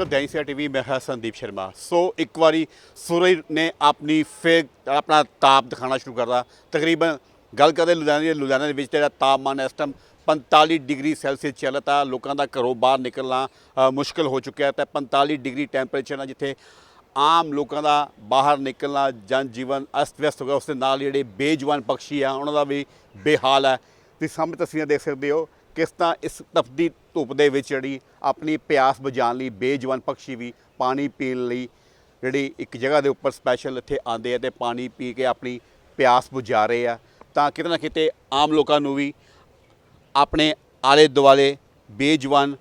ਰਹੇ ਹੋ ਦੈਨਿਕ ਟੀਵੀ ਮੈਂ ਹਾਂ ਸੰਦੀਪ ਸ਼ਰਮਾ। ਸੋ ਇੱਕ ਵਾਰੀ ਸੂਰਜ ਨੇ ਆਪਣੀ ਫੇਕ ਆਪਣਾ ਤਾਪ ਦਿਖਾਉਣਾ ਸ਼ੁਰੂ ਕਰਦਾ ਤਕਰੀਬਨ ਗੱਲ ਕਰਦੇ ਲੁਧਿਆਣੇ ਦੀ ਲੁਧਿਆਣਾ ਦੇ ਵਿੱਚ ਜਿਹੜਾ ਤਾਪਮਾਨ ਇਸ ਟਾਈਮ 45 ਡਿਗਰੀ ਸੈਲਸੀਅਸ ਚੱਲਦਾ ਲੋਕਾਂ ਦਾ ਘਰੋਂ ਬਾਹਰ ਨਿਕਲਣਾ ਅ, ਮੁਸ਼ਕਲ ਹੋ ਚੁੱਕਿਆ ਹੈ। ਤੇ 45 ਡਿਗਰੀ ਟੈਂਪਰੇਚਰ ਨਾਲ ਜਿੱਥੇ ਆਮ ਲੋਕਾਂ ਦਾ ਬਾਹਰ ਨਿਕਲਣਾ ਜਨ ਜੀਵਨ ਅਸਤ ਵਿਅਸਤ ਹੋ ਗਿਆ ਉਸ ਦੇ ਨਾਲ ਜਿਹੜੇ ਬੇਜਵਾਨ ਪੰਛੀ ਆ ਉਹਨਾਂ ਦਾ ਵੀ ਬੇਹਾਲ ਹੈ। ਤੁਸੀਂ ਸਾਹਮਣੇ ਤਸਵੀਰਾਂ ਦੇਖ ਸਕਦੇ ਹੋ। ਕਿਸ ਤਰ੍ਹਾਂ ਇਸ ਤਪਦੀ ਧੁੱਪ ਦੇ ਵਿੱਚ ਜਿਹੜੀ ਆਪਣੀ ਪਿਆਸ ਬੁਝਾਉਣ ਲਈ, ਬੇਜਵਾਨ ਪੰਛੀ ਵੀ ਪਾਣੀ ਪੀਣ ਲਈ ਜਿਹੜੀ ਇੱਕ ਜਗ੍ਹਾ ਦੇ ਉੱਪਰ ਸਪੈਸ਼ਲ ਇੱਥੇ ਆਉਂਦੇ ਆ ਤੇ ਪਾਣੀ ਪੀ ਕੇ ਆਪਣੀ ਪਿਆਸ ਬੁਝਾ ਰਹੇ ਆ। ਤਾਂ ਕਿਤੇ ਨਾ ਕਿਤੇ ਆਮ ਲੋਕਾਂ ਨੂੰ ਵੀ ਆਪਣੇ ਆਲੇ ਦੁਆਲੇ ਬੇਜਵਾਨ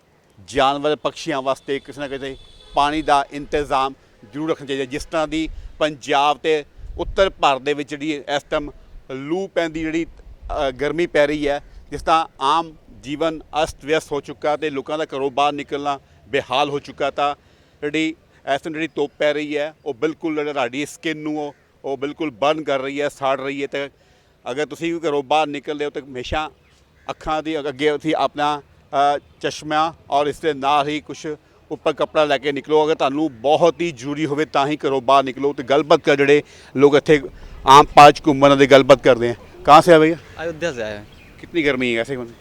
ਜਾਨਵਰ ਪੰਛੀਆਂ ਵਾਸਤੇ ਕਿਸੇ ਨਾ ਕਿਸੇ ਪਾਣੀ ਦਾ ਇੰਤਜ਼ਾਮ ਜ਼ਰੂਰ ਰੱਖਣਾ ਚਾਹੀਦਾ। ਜਿਸ ਤਰ੍ਹਾਂ ਦੀ ਪੰਜਾਬ ਤੇ ਉੱਤਰ ਭਾਰਤ ਦੇ ਵਿੱਚ ਜਿਹੜੀ ਇਸ ਟਾਈਮ ਲੂ ਪੈਂਦੀ ਜਿਹੜੀ ਗਰਮੀ ਪੈ ਰਹੀ ਹੈ, ਜਿਸ ਤਰ੍ਹਾਂ ਆਮ ਜੀਵਨ ਅਸਤ ਵਿਅਸਤ ਹੋ ਚੁੱਕਾ ਤੇ ਲੋਕਾਂ ਦਾ ਘਰੋਂ ਬਾਹਰ ਨਿਕਲਣਾ ਬੇਹਾਲ ਹੋ ਚੁੱਕਾ ਤਾਂ ਜਿਹੜੀ ਇਸ ਟਾਈਮ ਜਿਹੜੀ ਧੁੱਪ ਪੈ ਰਹੀ ਹੈ ਉਹ ਬਿਲਕੁਲ ਜਿਹੜਾ ਤੁਹਾਡੀ ਸਕਿਨ ਨੂੰ ਉਹ ਉਹ ਬਿਲਕੁਲ ਬਰਨ ਕਰ ਰਹੀ ਹੈ ਸਾੜ ਰਹੀ ਹੈ ਤੇ ਅਗਰ ਤੁਸੀਂ ਵੀ ਘਰੋਂ ਬਾਹਰ ਨਿਕਲਦੇ ਹੋ ਤਾਂ ਹਮੇਸ਼ਾ ਅੱਖਾਂ ਦੀ ਅੱਗੇ ਤੁਸੀਂ ਆਪਣਾ ਅ, ਚਸ਼ਮਾ ਔਰ ਇਸ ਦੇ ਨਾਲ ਹੀ ਕੁਝ ਉੱਪਰ ਕੱਪੜਾ ਲੈ ਕੇ ਨਿਕਲੋ ਅਗਰ ਤੁਹਾਨੂੰ ਬਹੁਤ ਹੀ ਜ਼ਰੂਰੀ ਹੋਵੇ ਤਾਂ ਹੀ ਘਰੋਂ ਬਾਹਰ ਨਿਕਲੋ ਤੇ ਗੱਲਬਾਤ ਕਰ ਜਿਹੜੇ ਲੋਕ ਇੱਥੇ ਆਮ ਪਾਰਕ ਘੁੰਮਣ ਦੇ ਗੱਲਬਾਤ ਕਰਦੇ ਆ ਕਹਾਂ ਸੇ ਆ ਭਈਆ अयोध्या से आए हैं कितनी गर्मी है कैसे घूम-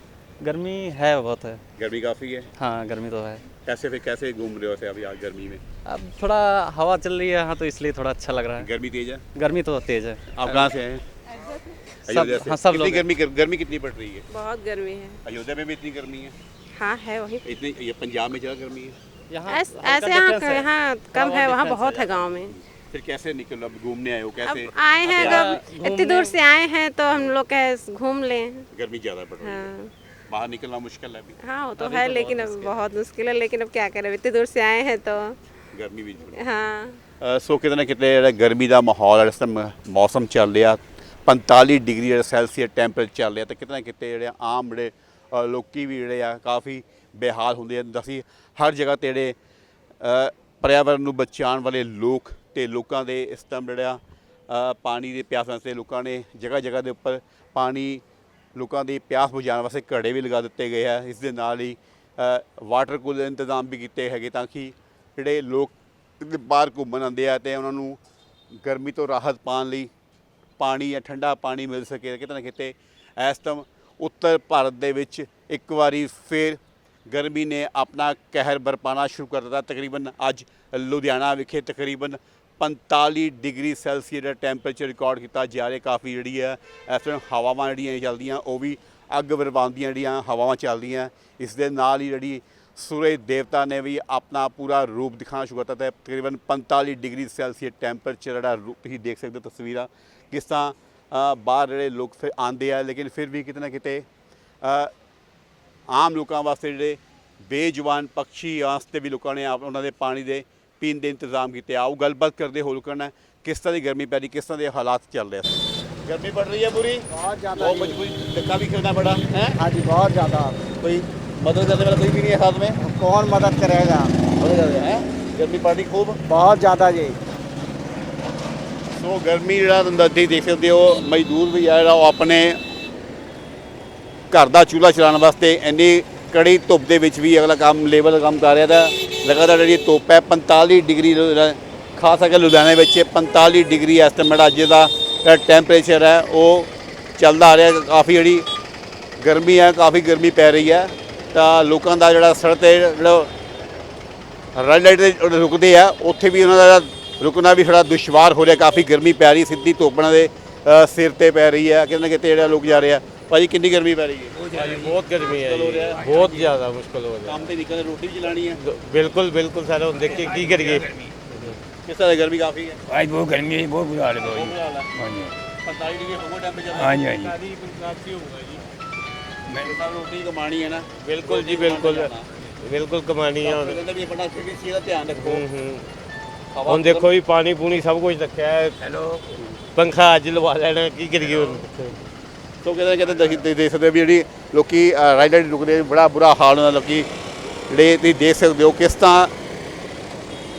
गर्मी है बहुत है। गर्मी काफ़ी है? हाँ गर्मी तो है। कैसे फिर कैसे घूम रहे हो अभी आज गर्मी में? अब थोड़ा हवा चल रही है हाँ तो इसलिए थोड़ा अच्छा लग रहा है। गर्मी तेज है? गर्मी तो तेज है। आप कहाँ से हैं? अयोध्या हाँ, सब कितनी लोग गर्मी गर्मी कितनी पड़ रही है? बहुत गर्मी है। अयोध्या में भी इतनी गर्मी है? हाँ है वही। इतनी ये पंजाब में ज़्यादा गर्मी है? यहाँ ऐसे यहाँ यहाँ कम है वहाँ बहुत है। गाँव में। फिर कैसे निकलो अब घूमने आए हो कैसे? अब आए हैं इतनी दूर से आए हैं तो हम लोग क्या घूम लें। गर्मी ज़्यादा पड़ रही है। हाँ। बाहर निकलना मुश्किल है अभी हाँ वो तो है लेकिन अब बहुत मुश्किल है लेकिन अब क्या करें इतनी दूर से आए हैं तो गर्मी भी जुड़ी हाँ ਸੋ ਕਿਤੇ ਨਾ ਕਿਤੇ ਜਿਹੜਾ ਗਰਮੀ ਦਾ ਮਾਹੌਲ ਹੈ ਇਸ ਟਾਈਮ ਮੌਸਮ ਚੱਲ ਰਿਹਾ 45 ਡਿਗਰੀ ਜਿਹੜਾ ਸੈਲਸੀਅਸ ਟੈਂਪਰੇਚਰ ਚੱਲ ਰਿਹਾ ਤੇ ਕਿਤੇ ਨਾ ਕਿਤੇ ਜਿਹੜੇ ਆਮ ਜਿਹੜੇ ਅ, ਲੋਕੀ ਵੀ ਜਿਹੜੇ ਆ ਕਾਫੀ ਬੇਹਾਲ ਹੁੰਦੇ ਆ ਦਸੀ ਹਰ ਜਗ੍ਹਾ ਤੇ ਜਿਹੜੇ ਅ, ਪਰਿਆਵਰਨ ਨੂੰ ਬਚਾਉਣ ਵਾਲੇ ਲੋਕ ਤੇ ਲੋਕਾਂ ਦੇ ਇਸ ਟਾਈਮ ਜਿਹੜਾ ਅ, ਪਾਣੀ ਦੇ ਪਿਆਸ ਵਾਸਤੇ ਲੋਕਾਂ ਨੇ ਜਗ੍ਹਾ ਜਗ੍ਹਾ ਦੇ ਉੱਪਰ ਪਾਣੀ ਲੋਕਾਂ ਦੀ ਪਿਆਸ ਬੁਝਾਉਣ ਵਾਸਤੇ ਘੜੇ ਵੀ ਲਗਾ ਦਿੱਤੇ ਗਏ ਆ। ਇਸ ਦੇ ਨਾਲ ਹੀ ਵਾਟਰ ਕੂਲਰ ਇੰਤਜ਼ਾਮ ਵੀ ਕੀਤੇ ਹੈਗੇ ਤਾਂ ਕਿ ਜਿਹੜੇ ਲੋਕ ਬਾਹਰ ਘੁੰਮਣ ਆਉਂਦੇ ਆ ਤੇ ਉਹਨਾਂ ਨੂੰ ਗਰਮੀ ਤੋਂ ਰਾਹਤ ਪਾਉਣ ਲਈ ਪਾਣੀ ਜਾਂ ਠੰਡਾ ਪਾਣੀ ਮਿਲ ਸਕੇ ਕਿਤੇ ਨਾ ਕਿਤੇ। ਇਸ ਟਾਈਮ ਉੱਤਰ ਭਾਰਤ ਦੇ ਵਿੱਚ ਇੱਕ ਵਾਰੀ ਫੇਰ ਗਰਮੀ ਨੇ ਆਪਣਾ ਕਹਿਰ ਬਰਪਾਣਾ ਸ਼ੁਰੂ ਕਰ ਦਿੱਤਾ। ਤਕਰੀਬਨ ਅੱਜ ਲੁਧਿਆਣਾ ਵਿਖੇ ਤਕਰੀਬਨ 45 ਡਿਗਰੀ ਸੈਲਸੀਅਸ ਦਾ ਟੈਂਪਰੇਚਰ ਰਿਕਾਰਡ ਕੀਤਾ ਜਾ ਰਿਹਾ। ਕਾਫੀ ਜਿਹੜੀ ਹੈ, ਇਸ ਟਾਈਮ ਹਵਾਵਾਂ ਜਿਹੜੀਆਂ ਚੱਲਦੀਆਂ, ਉਹ ਵੀ ਅੱਗ ਵਰਵਾਉਂਦੀਆਂ ਜਿਹੜੀਆਂ ਹਵਾਵਾਂ ਚੱਲਦੀਆਂ। ਇਸ ਦੇ ਨਾਲ ਹੀ ਜਿਹੜੀ ਸੂਰਜ ਦੇਵਤਾ ਨੇ ਵੀ ਆਪਣਾ ਪੂਰਾ ਰੂਪ ਦਿਖਾਉਣਾ ਸ਼ੁਰੂ ਕਰਤਾ ਤੇ ਤਕਰੀਬਨ 45 ਡਿਗਰੀ ਸੈਲਸੀਅਸ ਟੈਂਪਰੇਚਰ ਜਿਹੜਾ ਰੂਪ ਤੁਸੀਂ ਦੇਖ ਸਕਦੇ ਹੋ ਤਸਵੀਰਾਂ। ਕਿਸ ਤਰ੍ਹਾਂ ਬਾਹਰ ਜਿਹੜੇ ਲੋਕ ਫਿਰ ਆਉਂਦੇ ਆ, ਲੇਕਿਨ ਫਿਰ ਵੀ ਕਿਤੇ ਨਾ ਕਿਤੇ ਆਮ ਲੋਕਾਂ ਵਾਸਤੇ ਜਿਹੜੇ ਬੇਜਵਾਨ ਪੰਛੀ ਵਾਸਤੇ ਵੀ ਲੋਕਾਂ ਨੇ ਆਪ, ਉਹਨਾਂ ਦੇ ਪਾਣੀ ਦੇ ਪੀਣ ਦੇ ਇੰਤਜ਼ਾਮ ਕੀਤੇ ਆਓ ਗੱਲਬਾਤ ਕਰਦੇ ਹੋ ਲੋਕਾਂ ਨਾਲ ਕਿਸ ਤਰ੍ਹਾਂ ਦੀ ਗਰਮੀ ਪੈ ਰਹੀ ਕਿਸ ਤਰ੍ਹਾਂ ਦੇ ਹਾਲਾਤ ਚੱਲ ਰਹੇ ਗਰਮੀ ਪੜ ਰਹੀ ਹੈ ਪੂਰੀ बहुत ज्यादा बहुत मजबूरी धक्का भी करना पड़ा है हाँ जी बहुत ज्यादा कोई मदद करने वाला कोई भी नहीं है साथ में कौन मदद करेगा मदद कर रहे हैं गर्मी पड़ रही खूब बहुत ज्यादा जी ਸੋ ਗਰਮੀ ਜਿਹੜਾ ਤੁਹਾਨੂੰ ਤੁਸੀਂ ਦੇਖ ਸਕਦੇ ਹੋ ਮਜ਼ਦੂਰ ਵੀ ਆ ਜਿਹੜਾ ਉਹ ਆਪਣੇ ਘਰ ਦਾ ਚੁੱਲ੍ਹਾ ਚਲਾਉਣ ਵਾਸਤੇ ਇੰਨੀ ਕੜੀ ਧੁੱਪ ਦੇ ਵਿੱਚ ਵੀ ਅਗਲਾ ਕੰਮ ਲੇਬਰ ਦਾ ਕੰਮ ਕਰ ਰਿਹਾ ਤਾਂ ਲਗਾਤਾਰ ਜਿਹੜੀ ਧੁੱਪ ਹੈ 45 ਡਿਗਰੀ ਖਾਸ ਕਰਕੇ ਲੁਧਿਆਣੇ ਵਿੱਚ 45 ਡਿਗਰੀ ਐਸਟੀਮੇਟ ਅੱਜ ਦਾ ਟੈਂਪਰੇਚਰ ਹੈ, ਉਹ ਚੱਲਦਾ ਆ ਰਿਹਾ, ਕਾਫੀ ਜਿਹੜੀ ਗਰਮੀ ਹੈ, ਕਾਫੀ ਗਰਮੀ ਪੈ ਰਹੀ ਹੈ, ਤਾਂ ਲੋਕਾਂ ਦਾ ਜਿਹੜਾ ਸੜਕ ਤੇ ਜਿਹੜਾ ਰੈਡ ਲਾਈਟ ਤੇ ਰੁਕਦੇ ਆ, ਉੱਥੇ ਵੀ ਉਹਨਾਂ ਦਾ ਜਿਹੜਾ ਰੁਕਣਾ ਵੀ ਥੋੜਾ ਦੁਸ਼ਵਾਰ ਹੋ ਰਿਹਾ, ਕਾਫੀ ਗਰਮੀ ਪੈ ਰਹੀ, ਸਿੱਧੀ ਧੁੱਪ ਦੇ ਸਿਰ ਤੇ ਪੈ ਰਹੀ ਹੈ, ਕਿਤੇ ਨਾ ਕਿਤੇ ਜਿਹੜਾ ਲੋਕ ਜਾ ਰਹੇ ਆ। ਭਾਜੀ ਕਿੰਨੀ ਗਰਮੀ ਪੈ ਰਹੀ ਹੈ भाई बहुत गर्मी है मुश्किल हो जी, रहा है। बहुत ज़्यादा मुश्किल हो रहा ਕੰਮ ਤੇ ਨਿਕਲਦੇ ਰੋਟੀ ਵੀ ਚਲਾਣੀ ਹੈ है बिल्कुल बिल्कुल सर हम देख के की करिए ਕਿਸ ਤਰ੍ਹਾਂ ਦੀ ਗਰਮੀ ਕਾਫੀ ਹੈ आज बहुत गर्मी है बहुत बुरा हाल है भाई हाँ जी 45 ਡਿਗਰੀ ਹੋਗਾ ਟੈਂਪਰੇਚਰ हाँ जी हाँ जी ਮੈਂ ਰੋਟੀ ਕਮਾਣੀ ਹੈ ਨਾ बिल्कुल जी बिल्कुल बिल्कुल कमानी है और ਕਹਿੰਦਾ ਵੀ ਆਪਣਾ ਚੀਜ਼ ਦਾ ਧਿਆਨ ਰੱਖੋ हम्म, हम्म। ਹੁਣ ਦੇਖੋ ਵੀ ਪਾਣੀ ਪੂਣੀ ਸਭ ਕੁਝ ਰੱਖਿਆ ਹੈ ਹੈਲੋ ਪੰਖਾ ਅੱਜ ਲਵਾ ਲੈਣਾ ਕੀ ਕਰੀਏ ਹੁਣ ਸੋ ਕਹਿੰਦੇ ਕਹਿੰਦੇ ਤੁਸੀਂ ਤੁਸੀਂ ਦੇਖ ਸਕਦੇ ਹੋ ਵੀ ਜਿਹੜੀ ਲੋਕੀ ਰਾਈਡ ਰੁਕਦੇ ਬੜਾ ਬੁਰਾ ਹਾਲ ਹੁੰਦਾ ਲੋਕੀ ਜਿਹੜੇ ਤੁਸੀਂ ਦੇਖ ਸਕਦੇ ਹੋ ਕਿਸ ਤਰ੍ਹਾਂ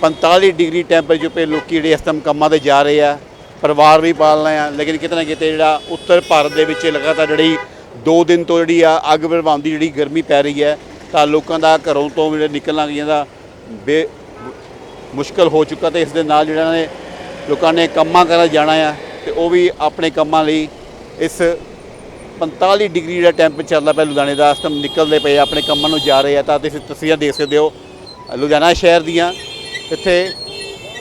45 ਡਿਗਰੀ ਟੈਂਪਰੇਚਰ ਤੇ ਲੋਕੀ ਜਿਹੜੇ ਇਸ ਟਾਈਮ ਕੰਮਾਂ ਤੇ ਜਾ ਰਹੇ ਆ, ਪਰਿਵਾਰ ਵੀ ਪਾਲਣਾ ਆ, ਲੇਕਿਨ ਕਿਤੇ ਨਾ ਕਿਤੇ ਜਿਹੜਾ ਉੱਤਰ ਭਾਰਤ ਦੇ ਵਿੱਚ ਲਗਾਤਾਰ ਜਿਹੜੀ 2 ਦਿਨ ਤੋਂ ਜਿਹੜੀ ਆ ਅੱਗ ਵਰਵਾਉਂਦੀ ਜਿਹੜੀ ਗਰਮੀ ਪੈ ਰਹੀ ਹੈ, ਤਾਂ ਲੋਕਾਂ ਦਾ ਘਰੋਂ ਤੋਂ ਜਿਹੜੇ ਨਿਕਲਣਾ ਗਈਆਂ ਬੇ ਮੁਸ਼ਕਲ ਹੋ ਚੁੱਕਾ ਤੇ ਇਸ ਦੇ ਨਾਲ ਜਿਹੜਾ ਨੇ ਲੋਕਾਂ ਨੇ ਕੰਮਾਂ ਕਰਨ ਜਾਣਾ ਆ, ਤੇ ਉਹ ਵੀ ਆਪਣੇ ਕੰਮਾਂ ਲਈ ਇਸ 45 ਡਿਗਰੀ ਦਾ ਟੈਂਪਰੇਚਰ ਚੱਲਦਾ ਪਿਆ ਲੁਧਿਆਣੇ ਦਾ, ਇਸ ਟਾਈਮ ਨਿਕਲਦੇ ਪਏ ਆਪਣੇ ਕੰਮਾਂ ਨੂੰ ਜਾ ਰਹੇ ਆ, ਤਾਂ ਤੁਸੀਂ ਤਸਵੀਰਾਂ ਦੇਖ ਸਕਦੇ ਹੋ, ਲੁਧਿਆਣਾ ਸ਼ਹਿਰ ਦੀਆਂ। ਇੱਥੇ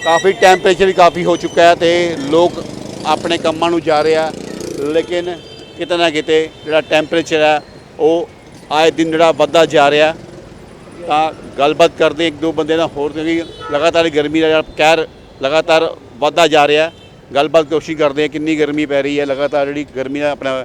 ਕਾਫੀ ਟੈਂਪਰੇਚਰ ਵੀ ਕਾਫੀ ਹੋ ਚੁੱਕਾ ਹੈ ਤੇ ਲੋਕ ਆਪਣੇ ਕੰਮਾਂ ਨੂੰ ਜਾ ਰਹੇ ਆ, ਲੇਕਿਨ ਕਿਤੇ ਨਾ ਕਿਤੇ ਜਿਹੜਾ ਟੈਂਪਰੇਚਰ ਹੈ ਉਹ ਆਏ ਦਿਨ ਜਿਹੜਾ ਵੱਧਦਾ ਜਾ ਰਿਹਾ। ਤਾਂ ਗੱਲਬਾਤ ਕਰਦੇ ਇੱਕ ਦੋ ਬੰਦੇ ਨਾਲ ਹੋਰ, ਕਿਉਂਕਿ ਲਗਾਤਾਰ ਗਰਮੀ ਦਾ ਜਿਹੜਾ ਕਹਿਰ ਲਗਾਤਾਰ ਵੱਧਦਾ ਜਾ ਰਿਹਾ। ਗੱਲਬਾਤ ਕੋਸ਼ਿਸ਼ ਕਰਦੇ ਆ ਕਿੰਨੀ ਗਰਮੀ ਪੈ ਰਹੀ ਹੈ, ਲਗਾਤਾਰ ਜਿਹੜੀ ਗਰਮੀ ਦਾ ਆਪਣਾ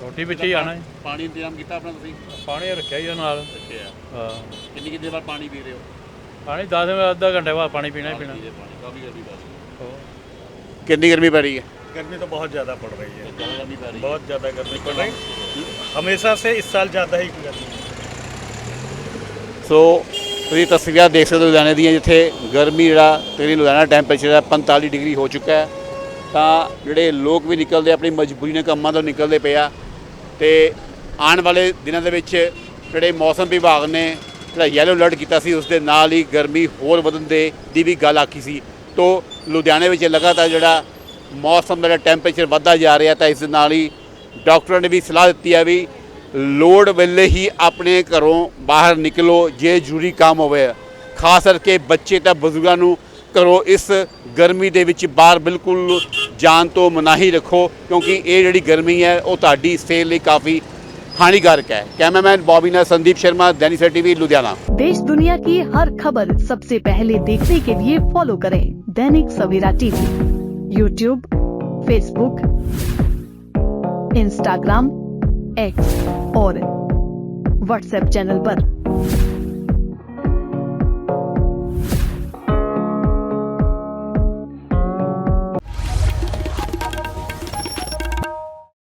रोटी पिछे ही आना है ਪਾਣੀ ਇੰਤਜ਼ਾਮ ਕੀਤਾ ਆਪਣਾ ਤੁਸੀਂ पानी रखा ही है नाल ਅੱਛਾ हाँ ਕਿੰਨੀ ਕਿੰਨੀ ਵਾਰ ਪਾਣੀ ਪੀ ਰਹੇ ਹੋ पानी दस में अद्धा घंटे बाद पानी पीना ही पीना ਪਾਣੀ ਕਾਫੀ ਗਰਮੀ ਪੈ ਰਹੀ ਹੈ और ਕਿੰਨੀ ਗਰਮੀ ਪੈ ਰਹੀ ਹੈ गर्मी तो बहुत ज़्यादा पड़ रही है ਜ਼ਿਆਦਾ ਗਰਮੀ ਪੈ ਰਹੀ ਹੈ बहुत ज़्यादा गर्मी पड़ रही है हमेशा से इस साल ज़्यादा ही गर्मी है ਸੋ ਤੁਸੀਂ ਤਸਵੀਰਾਂ ਦੇਖ ਸਕਦੇ ਹੋ ਲੁਧਿਆਣੇ ਦੀਆਂ ਜਿੱਥੇ ਗਰਮੀ ਜਿਹੜਾ ਤਕਰੀਬਨ ਲੁਧਿਆਣਾ ਟੈਂਪਰੇਚਰ ਹੈ 45 ਡਿਗਰੀ ਹੋ ਚੁੱਕਾ ਹੈ ਤਾਂ ਜਿਹੜੇ ਲੋਕ ਵੀ ਨਿਕਲਦੇ ਆਪਣੀ ਮਜਬੂਰੀ ਨਾਲ ਕੰਮਾਂ ਤੋਂ ਨਿਕਲਦੇ ਪਏ ਆ ਤੇ ਆਉਣ ਵਾਲੇ ਦਿਨਾਂ ਦੇ ਵਿੱਚ ਜਿਹੜੇ ਮੌਸਮ ਵਿਭਾਗ ਨੇ ਜਿਹੜਾ ਯੈਲੋ ਅਲਰਟ ਕੀਤਾ ਸੀ ਉਸ ਦੇ ਨਾਲ ਹੀ ਗਰਮੀ ਹੋਰ ਵਧਣ ਦੇ ਦੀ ਵੀ ਗੱਲ ਆਖੀ ਸੀ। ਤੋਂ ਲੁਧਿਆਣੇ ਵਿੱਚ ਲਗਾਤਾਰ ਜਿਹੜਾ ਮੌਸਮ ਦਾ ਜਿਹੜਾ ਟੈਂਪਰੇਚਰ ਵੱਧਦਾ ਜਾ ਰਿਹਾ ਤਾਂ ਇਸ ਦੇ ਨਾਲ ਹੀ ਡਾਕਟਰਾਂ ਨੇ ਵੀ ਸਲਾਹ ਦਿੱਤੀ ਹੈ ਵੀ ਲੋੜ ਵੇਲੇ ਹੀ ਆਪਣੇ ਘਰੋਂ ਬਾਹਰ ਨਿਕਲੋ, ਜੇ ਜ਼ਰੂਰੀ ਕੰਮ ਹੋਵੇ। ਖਾਸ ਕਰਕੇ ਬੱਚੇ ਤਾਂ ਬਜ਼ੁਰਗਾਂ ਨੂੰ ਘਰੋਂ ਇਸ ਗਰਮੀ ਦੇ ਵਿੱਚ ਬਾਹਰ ਬਿਲਕੁਲ जान तो मनाही रखो, क्योंकि ये जी गर्मी है वो ताकि सेहत लिए काफ़ी हानिकारक है। कैमरामैन बॉबी ना संदीप शर्मा, दैनिक टीवी, लुधियाना। देश दुनिया की हर खबर सबसे पहले देखने के लिए फॉलो करें Dainik Savera TV. YouTube Facebook Instagram X और व्हाट्सएप चैनल पर।